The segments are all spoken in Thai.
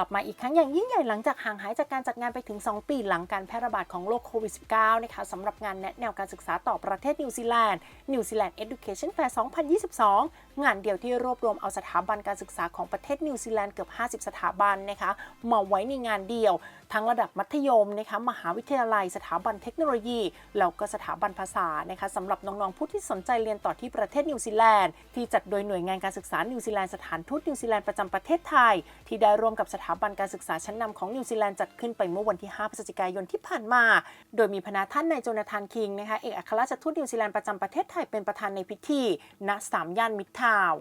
ลับมาอีกครั้งอย่างยิ่งใหญ่หลังจากห่างหายจากการจัดงานไปถึง 2 ปีหลังการแพร่ระบาดของโรคโควิด -19 นะคะสำหรับงานแนะแนวการศึกษาต่อประเทศนิวซีแลนด์ New Zealand Education Fair 2022งานเดียวที่รวบรวมเอาสถาบันการศึกษาของประเทศนิวซีแลนด์เกือบ 50 สถาบันนะคะมาไว้ในงานเดียว ทั้งระดับมัธยมนะคะมหาวิทยาลัย สถาบันเทคโนโลยี แล้วก็สถาบันภาษานะคะสำหรับน้องๆผู้ที่สนใจเรียนต่อที่ประเทศนิวซีแลนด์ที่จัดโดยหน่วยงานการศึกษานิวซีแลนด์สถานทูตนิวซีแลนด์ประจำประเทศไทย ที่ได้ร่วมกับสถาบันการศึกษาชั้นนำของนิวซีแลนด์จัดขึ้นไปเมื่อวันที่ 5 พฤศจิกายนที่ผ่านมา โดยมีพนาท่านนายโจนาธานคิงนะคะเอกอัครราชทูตนิวซีแลนด์ประจำประเทศไทยเป็นประธานในพิธีณสามย่านมิตรทาว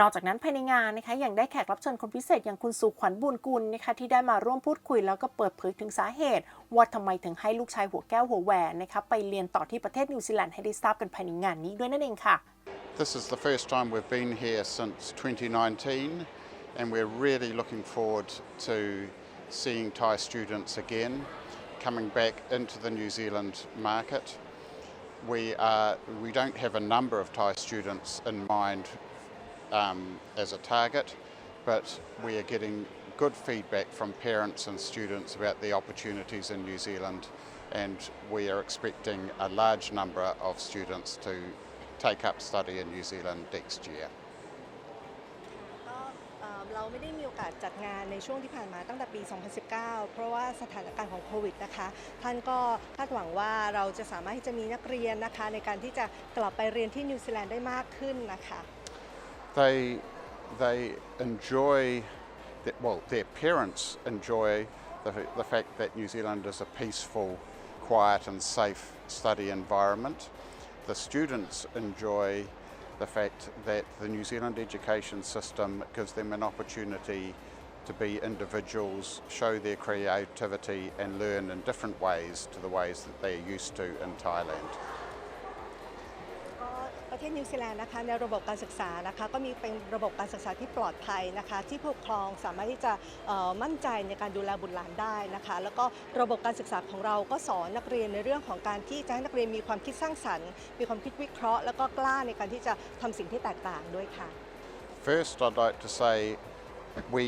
นอกจากนั้นภายในงานนะคะยังได้แขกรับเชิญคนพิเศษอย่างคุณสุขวัญบุญกุลนะคะที่ได้มาร่วมพูดคุยแล้วก็เปิดเผยถึงสาเหตุ ว่าทำไมถึงให้ลูกชายหัวแก้วหัวแหวนนะคะไปเรียนต่อที่ประเทศนิวซีแลนด์ให้ได้ทราบกันภายในงานนี้ด้วยนั่นเองค่ะ This is the first time we've been here since 2019, and we're really looking forward to seeing Thai students again coming back into the New Zealand market. We, are, we don't have a number of Thai students in mind um, as a target, but we are getting good feedback from parents and students about the opportunities in New Zealand, and we are expecting a large number of students to take up study in New Zealand next year. เอ่อเราไม่ได้มีโอกาสจัดงานในช่วงที่ผ่านมาตั้งแต่ปี 2019 เพราะว่าสถานการณ์ของโควิดนะคะ ท่านก็คาดหวังว่าเราจะสามารถที่จะมีนักเรียนนะคะ ในการที่จะกลับไปเรียนที่นิวซีแลนด์ได้มากขึ้นนะคะ They, they enjoy, that, well, their parents enjoy the, the fact that New Zealand is a peaceful, quiet, and safe study environment. The students enjoy the fact that the New Zealand education system gives them an opportunity to be individuals, show their creativity, and learn in different ways to the ways that they're used to in Thailand. ประเทศนิวซีแลนด์นะคะในระบบการศึกษานะคะก็มีเป็นระบบการศึกษาที่ปลอดภัยนะคะที่ผู้ปกครองสามารถที่จะมั่นใจในการดูแลบุตรหลานได้นะคะแล้วก็ระบบการศึกษาของเราก็สอนนักเรียนในเรื่องของการที่จะให้นักเรียนมีความคิดสร้างสรรค์ มีความคิดวิเคราะห์ แล้วก็กล้าในการที่จะทำสิ่งที่แตกต่างด้วยค่ะ First, I'd like to say we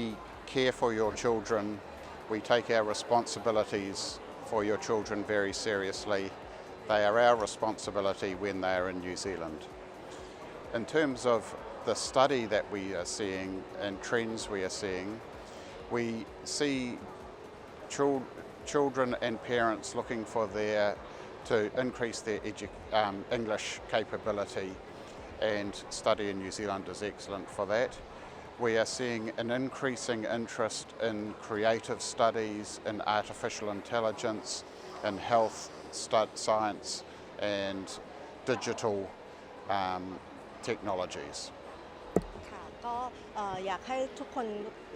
care for your children. We take our responsibilities for your children very seriously. They are our responsibility when they are in New Zealand. In terms of the study that we are seeing and trends we are seeing, we see chil- children and parents looking for their to increase their um, English capability and study in New Zealand is excellent for that. We are seeing an increasing interest in creative studies, in artificial intelligence, in health science, and digital um, technologies. อยากให้ทุกคน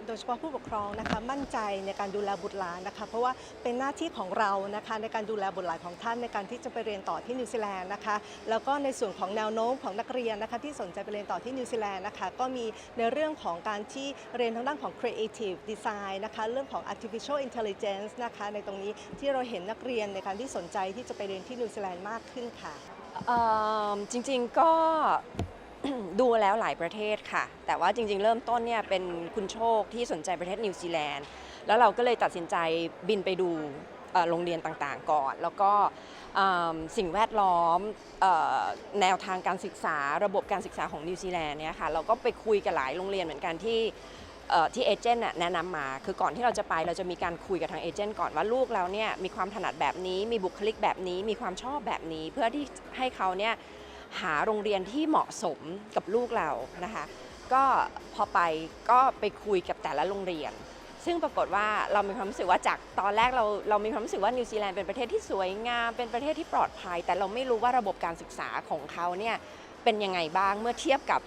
โดยเฉพาะผู้ปกครองนะคะมั่นใจในการดูแลบุตรหลานนะคะ เพราะว่าเป็นหน้าที่ของเรานะคะในการดูแลบุตรหลานของท่านในการที่จะไปเรียนต่อที่นิวซีแลนด์นะคะแล้วก็ในส่วนของแนวโน้มของนักเรียนนะคะที่สนใจไปเรียนต่อที่นิวซีแลนด์นะคะก็มีในเรื่องของการที่เรียนทางด้านของ creative design นะคะเรื่องของ artificial intelligence นะคะในตรงนี้ที่เราเห็นนักเรียนในการที่สนใจที่จะไปเรียนที่นิวซีแลนด์มากขึ้นค่ะจริงๆก็ ดูแล้วหลายประเทศค่ะ แต่ว่าจริง ๆ เริ่มต้นเนี่ยเป็นคุณโชคที่สนใจประเทศนิวซีแลนด์ แล้วเราก็เลยตัดสินใจบินไปดูโรงเรียนต่างๆก่อน แล้วก็สิ่งแวดล้อมอแนวทางการศึกษาระบบการศึกษาของนิวซีแลนด์เนี่ยค่ะเราก็ไปคุยกับหลายโรงเรียนเหมือนกันที่ที่เอเจนต์แนะนำมา คือก่อนที่เราจะไปเราจะมีการคุยกับทางเอเจนต์ก่อนว่าลูกเราเนี่ยมีความถนัดแบบนี้ มีบุคลิกแบบนี้ มีความชอบแบบนี้ เพื่อที่ให้เขาเนี่ย หาโรงเรียนที่เหมาะสมกับลูกเรานะคะ ก็พอไปก็ไปคุยกับแต่ละโรงเรียน ซึ่งปรากฏว่าเรามีความรู้สึกว่าจากตอนแรกเราเรามีความรู้สึกว่านิวซีแลนด์เป็นประเทศที่สวยงามเป็นประเทศที่ปลอดภัย แต่เราไม่รู้ว่าระบบการศึกษาของเขาเนี่ยเป็นยังไงบ้างเมื่อเทียบกับ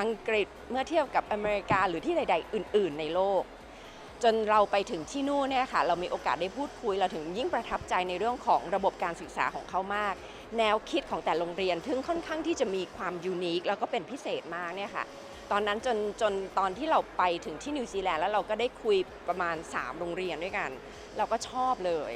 อังกฤษเมื่อเทียบกับอเมริกาหรือที่ใด ๆ อื่น ๆ ในโลก จนเราไปถึงที่นู่นเนี่ยค่ะเรามีโอกาสได้พูดคุยเราถึงยิ่งประทับใจในเรื่องของระบบการศึกษาของเขามาก แนวคิดของแต่โรงเรียนถึงค่อนข้างที่จะมีความยูนิคแล้วก็เป็นพิเศษมากเนี่ยค่ะตอนนั้นจนจนตอนที่เราไปถึงที่นิวซีแลนด์แล้วเราก็ได้คุยประมาณ 3 โรงเรียนด้วยกัน เราก็ชอบเลย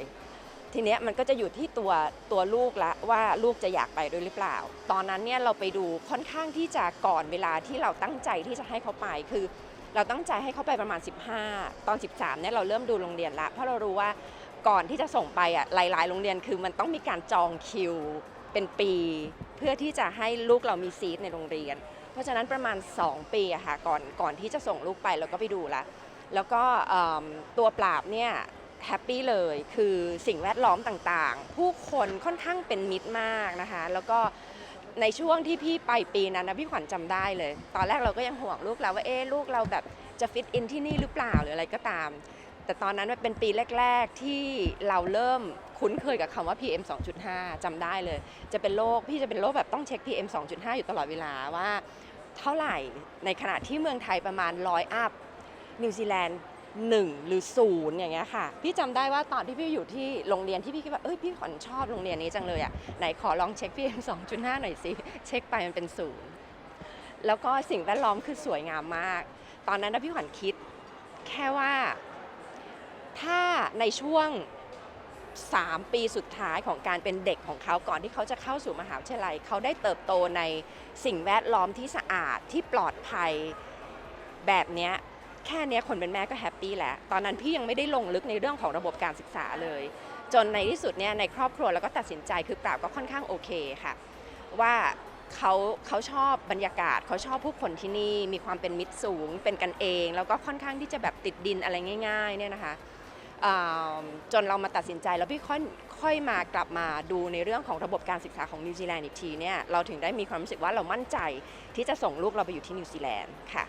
ทีเนี้ยมันก็จะอยู่ที่ตัวตัวลูกละว่าลูกจะอยากไปด้วยหรือเปล่า ตอนนั้นเนี่ยเราไปดูค่อนข้างที่จะก่อนเวลาที่เราตั้งใจที่จะให้เขาไปคือ เราตั้งใจให้เขาไปประมาณ 15 ตอน 13เนี่ยเราเริ่มดูโรงเรียนละเพราะเรารู้ว่า ก่อนที่จะส่งไปอะหลาย ๆ โรงเรียนคือมันต้องมีการจองคิวเป็นปี เพื่อที่จะให้ลูกเรามีซีทในโรงเรียน เพราะฉะนั้นประมาณ 2 ปีอะค่ะก่อนก่อนที่จะส่งลูกไปเราก็ไปดูละแล้วก็ตัวปราบเนี่ยแฮปปี้เลยคือสิ่งแวดล้อมต่างๆ ผู้คนค่อนข้างเป็นมิตรมากนะคะ แล้วก็ในช่วงที่พี่ไปปีนั้นนะพี่ขวัญจำได้เลย ตอนแรกเราก็ยังห่วงลูกเราว่าเอ๊ลูกเราแบบจะฟิตอินที่นี่หรือเปล่าหรืออะไรก็ตาม แต่ตอนนั้นมันเป็นปีแรก ๆ ที่เราเริ่มคุ้นเคยกับคำว่า PM 2.5จำได้เลย จะเป็นโรคพี่จะเป็นโรคแบบต้องเช็ค PM 2.5 อยู่ตลอดเวลาว่า เท่าไหร่ในขณะที่เมืองไทยประมาณร้อยอัพนิวซีแลนด์หนึ่งหรือศูนย์อย่างเงี้ยค่ะ พี่จำได้ว่าตอนที่พี่อยู่ที่โรงเรียนที่พี่คิดว่าเอ้ยพี่ขวัญชอบโรงเรียนนี้จังเลยอะไหนขอลองเช็ค PM 2.5หน่อยสิเช็คไปมันเป็นศูนย์แล้วก็สิ่งแวดล้อมคือสวยงามมาก ตอนนั้นนะพี่ขวัญคิด แค่ว่า ถ้าในช่วง 3 ปีสุดท้ายของการเป็นเด็กของเขาก่อนที่เขาจะเข้าสู่มหาวิทยาลัย เขาได้เติบโตในสิ่งแวดล้อมที่สะอาดที่ปลอดภัยแบบนี้แค่เนี้ยคนเป็นแม่ก็แฮปปี้แล้ว ตอนนั้นพี่ยังไม่ได้ลงลึกในเรื่องของระบบการศึกษาเลย จนในที่สุดเนี่ยในครอบครัวแล้วก็ตัดสินใจคือปราบก็ค่อนข้างโอเคค่ะ ว่าเขาเขาชอบบรรยากาศเขาชอบผู้คนที่นี่มีความเป็นมิตรสูง เป็นกันเอง แล้วก็ค่อนข้างที่จะแบบติดดินอะไรง่าย ๆ เนี่ยนะคะ จนเรามาตัดสินใจแล้วพี่ค่อยค่อยมากลับมาดูในเรื่องของระบบการศึกษาของนิวซีแลนด์อีกทีเนี่ยเราถึงได้มีความรู้สึกว่าเรามั่นใจที่จะส่งลูกเราไปอยู่ที่นิวซีแลนด์ค่ะ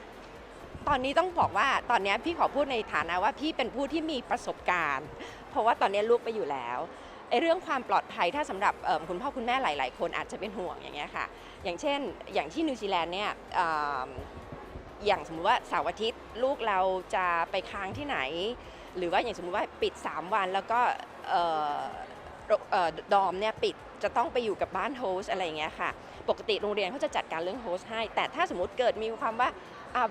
ตอนนี้ต้องบอกว่าตอนนี้พี่ขอพูดในฐานะว่าพี่เป็นผู้ที่มีประสบการณ์ เพราะว่าตอนนี้ลูกไปอยู่แล้วไอ้เรื่องความปลอดภัยถ้าสำหรับคุณพ่อคุณแม่หลาย ๆ คนอาจจะเป็นห่วงอย่างเงี้ยค่ะ อย่างเช่น อย่างที่นิวซีแลนด์เนี่ย อย่างสมมุติว่าเสาร์อาทิตย์ลูกเราจะไปค้างที่ไหน หรือว่าอย่างสมมติว่าปิด 3 วันแล้วก็ดอมเนี่ยปิดจะต้องไปอยู่กับบ้านโฮสอะไรอย่างเงี้ยค่ะ ปกติโรงเรียนเขาจะจัดการเรื่องโฮสให้ แต่ถ้าสมมติเกิดมีความว่า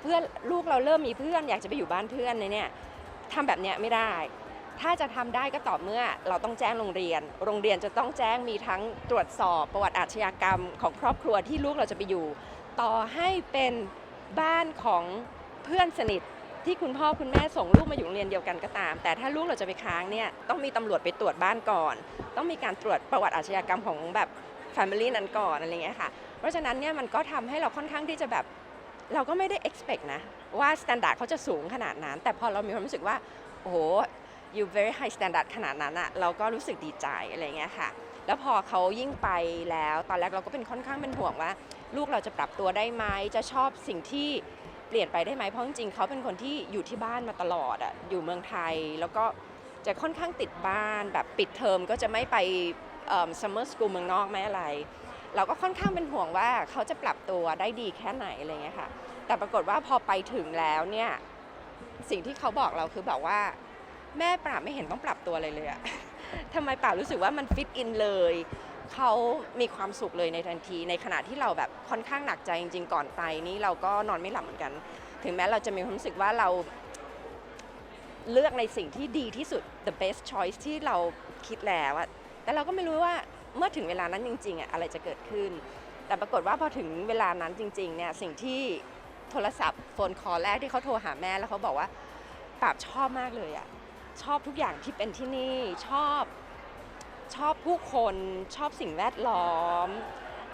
เพื่อนลูกเราเริ่มมีเพื่อนอยากจะไปอยู่บ้านเพื่อนเนี่ยทำแบบเนี้ยไม่ได้ ถ้าจะทำได้ก็ต่อเมื่อเราต้องแจ้งโรงเรียน โรงเรียนจะต้องแจ้งมีทั้งตรวจสอบประวัติอาชญากรรมของครอบครัวที่ลูกเราจะไปอยู่ ต่อให้เป็น บ้านของเพื่อนสนิทที่คุณพ่อคุณแม่ส่งลูกมาอยู่โรงเรียนเดียวกันก็ตาม แต่ถ้าลูกเราจะไปค้างเนี่ยต้องมีตำรวจไปตรวจบ้านก่อน ต้องมีการตรวจประวัติอาชญากรรมของแบบ Family นั้นก่อนอะไรเงี้ยค่ะ เพราะฉะนั้นเนี่ยมันก็ทำให้เราค่อนข้างที่จะแบบเราก็ไม่ได้ expect นะ ว่าสแตนดาร์ดเขาจะสูงขนาดนั้น แต่พอเรามีความรู้สึกว่า โอ้โห you very high standard ขนาดนั้นอะเราก็รู้สึกดีใจอะไรเงี้ยค่ะ แล้วพอเขายิ่งไปแล้ว ตอนแรกเราก็เป็นค่อนข้างเป็นห่วงว่า ลูกเราจะปรับตัวได้ไหมจะชอบสิ่งที่เปลี่ยนไปได้ไหมเพราะจริงๆเขาเป็นคนที่อยู่ที่บ้านมาตลอดอะอยู่เมืองไทย แล้วก็จะค่อนข้างติดบ้านแบบปิดเทอมก็จะไม่ไปซัมเมอร์สกูลเมืองนอกไม่อะไร เราก็ค่อนข้างเป็นห่วงว่าเขาจะปรับตัวได้ดีแค่ไหนอะไรเงี้ยค่ะ แต่ปรากฏว่าพอไปถึงแล้วเนี่ยสิ่งที่เขาบอกเราคือแบบว่า แม่ปราบไม่เห็นต้องปรับตัวอะไรเลยอะ ทำไมปรารู้สึกว่ามันฟิตอินเลยเขามีความสุขเลยในทันที ในขณะที่เราแบบค่อนข้างหนักใจจริง ๆ ก่อนไปนี่เราก็นอนไม่หลับเหมือนกัน ถึงแม้เราจะมีความรู้สึกว่าเราเลือกในสิ่งที่ดีที่สุด the best choice ที่เราคิดแล้วอะแต่เราก็ไม่รู้ว่าเมื่อถึงเวลานั้นจริงๆอะอะไรจะเกิดขึ้น แต่ปรากฏว่าพอถึงเวลานั้นจริงๆเนี่ยสิ่งที่โทรศัพท์โฟนคอลแรกที่เขาโทรหาแม่แล้วเขาบอกว่าปราบชอบมากเลยอะ ชอบทุกอย่างที่เป็นที่นี่ชอบชอบผู้คนชอบสิ่งแวดล้อม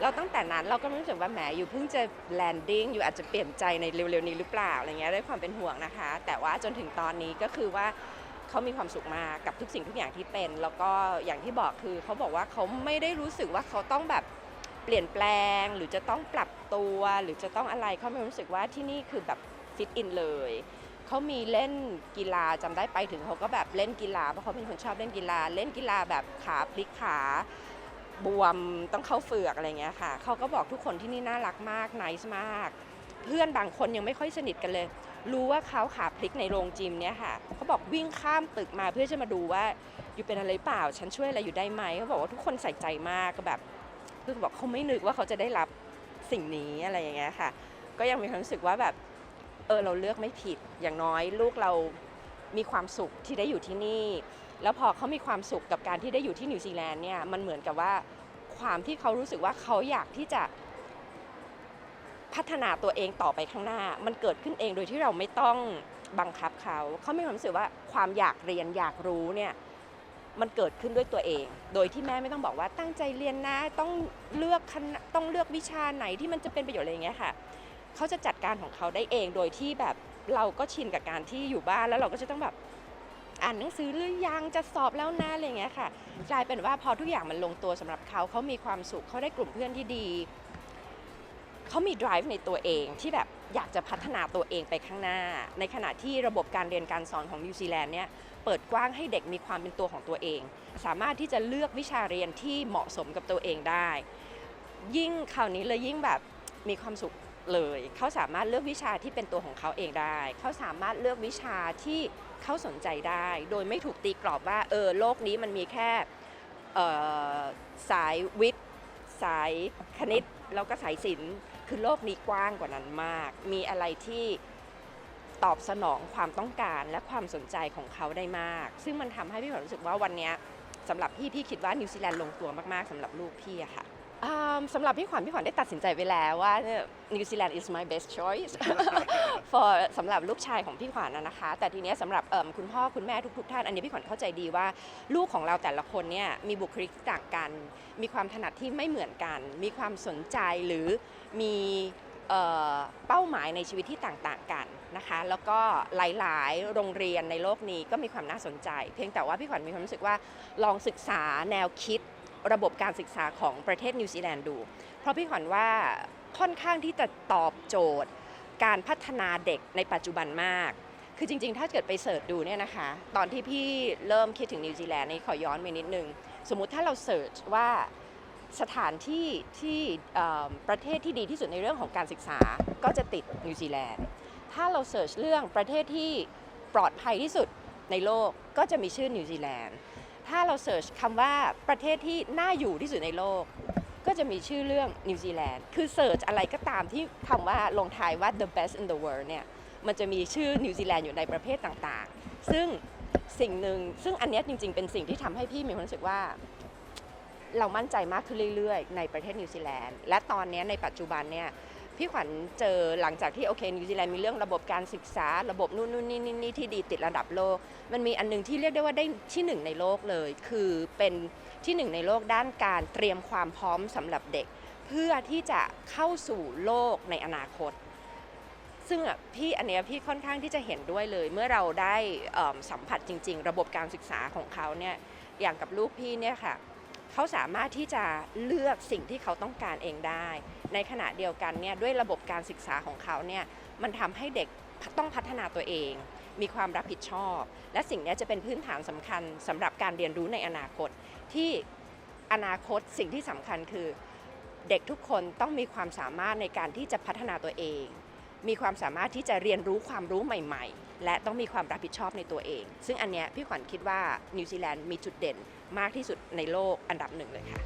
แล้วตั้งแต่นั้นเราก็รู้สึกว่าแหมอยู่เพิ่งจะแลนดิ้งอยู่อาจจะเปลี่ยนใจในเร็วๆนี้หรือเปล่าอะไรเงี้ยด้วยความเป็นห่วงนะคะ แต่ว่าจนถึงตอนนี้ก็คือว่าเขามีความสุขมากกับทุกสิ่งทุกอย่างที่เป็น แล้วก็อย่างที่บอกคือเขาบอกว่าเขาไม่ได้รู้สึกว่าเขาต้องแบบเปลี่ยนแปลง หรือจะต้องปรับตัว หรือจะต้องอะไรเขาไม่รู้สึกว่าที่นี่คือแบบฟิตอินเลย เขามีเล่นกีฬาจำได้ไปถึงเขาก็แบบเล่นกีฬาเพราะเขาเป็นคนชอบเล่นกีฬา เล่นกีฬาแบบขาพลิกขาบวมต้องเข้าเฟือกอะไรเงี้ยค่ะเขาก็บอกทุกคนที่นี่น่ารักมากนิสมาก เพื่อนบางคนยังไม่ค่อยสนิทกันเลย รู้ว่าเขาขาพลิกในโรงจิมเนี่ยค่ะเขาบอกวิ่งข้ามตึกมาเพื่อจะมาดูว่าอยู่เป็นอะไรเปล่า ฉันช่วยอะไรอยู่ได้ไหมเขาบอกว่าทุกคนใส่ใจมากก็แบบเพื่อนบอกเขาไม่นึกว่าเขาจะได้รับสิ่งนี้อะไรอย่างเงี้ยค่ะ ก็ยังมีความรู้สึกว่าแบบ เออเราเลือกไม่ผิด อย่างน้อยลูกเรามีความสุขที่ได้อยู่ที่นี่ แล้วพอเขามีความสุขกับการที่ได้อยู่ที่นิวซีแลนด์เนี่ยมันเหมือนกับว่าความที่เขารู้สึกว่าเขาอยากที่จะพัฒนาตัวเองต่อไปข้างหน้า มันเกิดขึ้นเองโดยที่เราไม่ต้องบังคับเขา เขามีความรู้สึกว่าความอยากเรียนอยากรู้เนี่ยมันเกิดขึ้นด้วยตัวเอง โดยที่แม่ไม่ต้องบอกว่าตั้งใจเรียนนะ ต้องเลือกคณะต้องเลือกวิชาไหนที่มันจะเป็นประโยชน์อะไรอย่างเงี้ยค่ะ เขาจะจัดการของเขาได้เองโดยที่แบบเราก็ชินกับการที่อยู่บ้านแล้วเราก็จะต้องแบบอ่านหนังสือหรือยังจะสอบแล้วนะอะไรเงี้ยค่ะกลายเป็นว่าพอทุกอย่างมันลงตัวสำหรับเขาเขามีความสุขเขาได้กลุ่มเพื่อนที่ดีเขามี drive ในตัวเองที่แบบอยากจะพัฒนาตัวเองไปข้างหน้า ในขณะที่ระบบการเรียนการสอนของนิวซีแลนด์เนี่ยเปิดกว้างให้เด็กมีความเป็นตัวของตัวเอง สามารถที่จะเลือกวิชาเรียนที่เหมาะสมกับตัวเองได้ ยิ่งคราวนี้เลยยิ่งแบบมีความสุข เลย เขาสามารถเลือกวิชาที่เป็นตัวของเขาเองได้ เขาสามารถเลือกวิชาที่เขาสนใจได้ โดยไม่ถูกตีกรอบว่าเออโลกนี้มันมีแค่สายวิทย์ สายคณิต แล้วก็สายศิลป์คือโลกนี้กว้างกว่านั้นมาก มีอะไรที่ตอบสนองความต้องการและความสนใจของเขาได้มาก ซึ่งมันทำให้พี่ขวัญรู้สึกว่าวันนี้สำหรับพี่พี่คิดว่านิวซีแลนด์ลงตัวมากๆสำหรับลูกพี่อะค่ะ อืมสำหรับพี่ขวัญพี่ขวัญได้ตัดสินใจไปแล้วว่านิวซีแลนด์ is my best choice for สำหรับลูกชายของพี่ขวัญนะนะคะ แต่ทีเนี้ยสำหรับเอิ่มคุณพ่อคุณแม่ทุกๆท่าน อันนี้พี่ขวัญเข้าใจดีว่า ลูกของเราแต่ละคนเนี่ยมีบุคลิกที่ต่างกัน มีความถนัดที่ไม่เหมือนกัน มีความสนใจหรือมีเอ่อเป้าหมายในชีวิตที่ต่างๆกันนะคะ แล้วก็หลายๆ โรงเรียนในโลกนี้ก็มีความน่าสนใจ เพียงแต่ว่าพี่ขวัญมีความรู้สึกว่าลองศึกษาแนวคิด ระบบการศึกษาของประเทศนิวซีแลนด์ดู เพราะพี่ขวัญว่าค่อนข้างที่จะตอบโจทย์ การพัฒนาเด็กในปัจจุบันมาก คือจริงๆ ถ้าเกิดไปเสิร์ชดูเนี่ยนะคะ ตอนที่พี่เริ่มคิดถึงนิวซีแลนด์นี่ขอย้อนไปนิดนึง สมมุติถ้าเราเสิร์ชว่าสถานที่ที่ประเทศที่ดีที่สุดในเรื่องของการศึกษาก็จะติดนิวซีแลนด์ ถ้าเราเสิร์ชเรื่องประเทศที่ปลอดภัยที่สุดในโลกก็จะมีชื่อนิวซีแลนด์ ถ้าเราเสิร์ชคำว่าประเทศที่น่าอยู่ที่สุดในโลก ก็จะมีชื่อเรื่องนิวซีแลนด์คือเสิร์ชอะไรก็ตามที่คำว่าลงท้ายว่า the best in the world เนี่ยมันจะมีชื่อนิวซีแลนด์อยู่ในประเภทต่างๆ ซึ่งสิ่งหนึ่งซึ่งอันนี้จริง ๆ เป็นสิ่งที่ทำให้พี่มีความรู้สึกว่า เรามั่นใจมากขึ้นเรื่อยๆ ในประเทศนิวซีแลนด์ และตอนนี้ในปัจจุบันเนี่ย พี่ขวัญเจอหลังจากที่โอเคนิวซีแลนด์มีเรื่องระบบการศึกษา ระบบนู่นนู่นนี่นี่ที่ดีติดระดับโลก มันมีอันหนึงที่เรียกได้ว่าได้ที่หนึ่งในโลกเลย คือเป็นที่หนึ่งในโลกด้านการเตรียมความพร้อมสำหรับเด็ก เพื่อที่จะเข้าสู่โลกในอนาคต ซึ่งพี่อันเนี้ยพี่ค่อนข้างที่จะเห็นด้วยเลย เมื่อเราได้สัมผัสจริง ๆ ระบบการศึกษาของเขาเนี่ยอย่างกับลูกพี่เนี่ยค่ะ เขาสามารถที่จะเลือกสิ่งที่เขาต้องการเองได้ ในขณะเดียวกันเนี่ยด้วยระบบการศึกษาของเขาเนี่ยมันทำให้เด็กต้องพัฒนาตัวเอง มีความรับผิดชอบ และสิ่งนี้จะเป็นพื้นฐานสำคัญสำหรับการเรียนรู้ในอนาคต ที่อนาคตสิ่งที่สำคัญคือ เด็กทุกคนต้องมีความสามารถในการที่จะพัฒนาตัวเอง มีความสามารถที่จะเรียนรู้ความรู้ใหม่ ๆ และต้องมีความรับผิดชอบในตัวเอง ซึ่งอันเนี้ยพี่ขวัญคิดว่านิวซีแลนด์มีจุดเด่น มากที่สุดในโลกอันดับหนึ่งเลยค่ะ